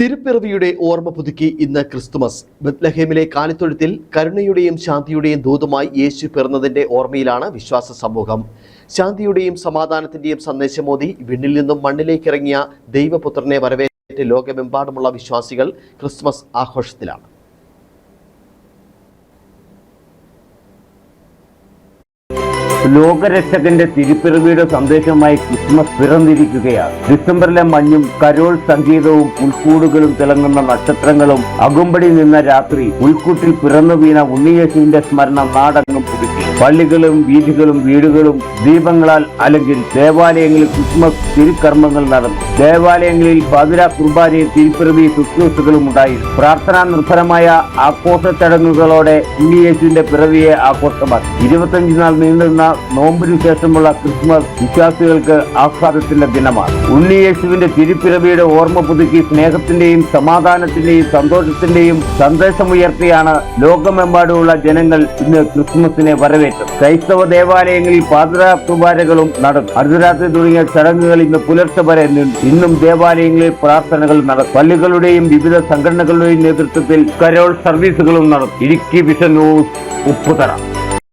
തിരുപ്പിറവിയുടെ ഓർമ്മ പുതുക്കി ഇന്ന് ക്രിസ്തുമസ്. ബത്ലഹേമിലെ കാലിത്തൊഴുത്തിൽ കരുണയുടെയും ശാന്തിയുടെയും ദൂതുമായി യേശു പിറന്നതിന്റെ ഓർമ്മയിലാണ് വിശ്വാസ സമൂഹം. ശാന്തിയുടെയും സമാധാനത്തിന്റെയും സന്ദേശമോദി വിണ്ണിൽ നിന്നും മണ്ണിലേക്കിറങ്ങിയ ദൈവപുത്രനെ വരവേറ്റ് ലോകമെമ്പാടുമുള്ള വിശ്വാസികൾ ക്രിസ്മസ് ആഘോഷത്തിലാണ്. ലോകരക്ഷകന്റെ തിരുപ്പിറവിയുടെ സന്ദേശമായി ക്രിസ്മസ് പിറന്നിരിക്കുകയാണ്. ഡിസംബറിലെ മഞ്ഞും കരോൾ സംഗീതവും പുൽക്കൂടുകളും തിളങ്ങുന്ന നക്ഷത്രങ്ങളും അകുമ്പടി നിന്ന രാത്രി ഉൾക്കൂട്ടിൽ പിറന്നു വീണ ഉണ്ണിയേശുവിന്റെ സ്മരണ നാടങ്ങും പുതുക്കി. പള്ളികളും വീഥികളും വീടുകളും ദീപങ്ങളാൽ അല്ലെങ്കിൽ ദേവാലയങ്ങളിൽ ക്രിസ്മസ് തിരുക്കർമ്മങ്ങൾ നടന്നു. ദേവാലയങ്ങളിൽ പാതിര കുർബാനയും തിരുപ്പിറവി ശുശ്രൂഷകളും ഉണ്ടായി. പ്രാർത്ഥനാ നിർഭരമായ ആഘോഷ ചടങ്ങുകളോടെ ഉണ്ണിയേശുവിന്റെ പിറവിയെ ആഘോഷമാക്കി. ഇരുപത്തഞ്ച് നാൾ നീണ്ടുന്ന നോമ്പിനു ശേഷമുള്ള ക്രിസ്മസ് വിശ്വാസികൾക്ക് ആഹ്ലാദത്തിന്റെ ദിനമാണ്. ഉണ്ണിയേശുവിന്റെ തിരുപ്പിറവിയുടെ ഓർമ്മ പുതുക്കി സ്നേഹത്തിന്റെയും സമാധാനത്തിന്റെയും സന്തോഷത്തിന്റെയും സന്ദേശമുയർത്തിയാണ് ലോകമെമ്പാടുമുള്ള ജനങ്ങൾ ഇന്ന് ക്രിസ്മസിനെ വരവേറ്റത് ക്രൈസ്തവ ദേവാലയങ്ങളിൽ പാതിര കുർബാനകളും നടന്നു അർദ്ധരാത്രി തുടങ്ങിയ ചടങ്ങുകൾ ഇന്ന് പുലർച്ചെ വരെ ഇന്നും ദേവാലയങ്ങളിൽ പ്രാർത്ഥനകൾ നടക്കും പള്ളികളുടെയും വിവിധ സംഘടനകളുടെയും നേതൃത്വത്തിൽ കരോൾ സർവീസുകളും നടത്തും. Idukki vision news Upputhara.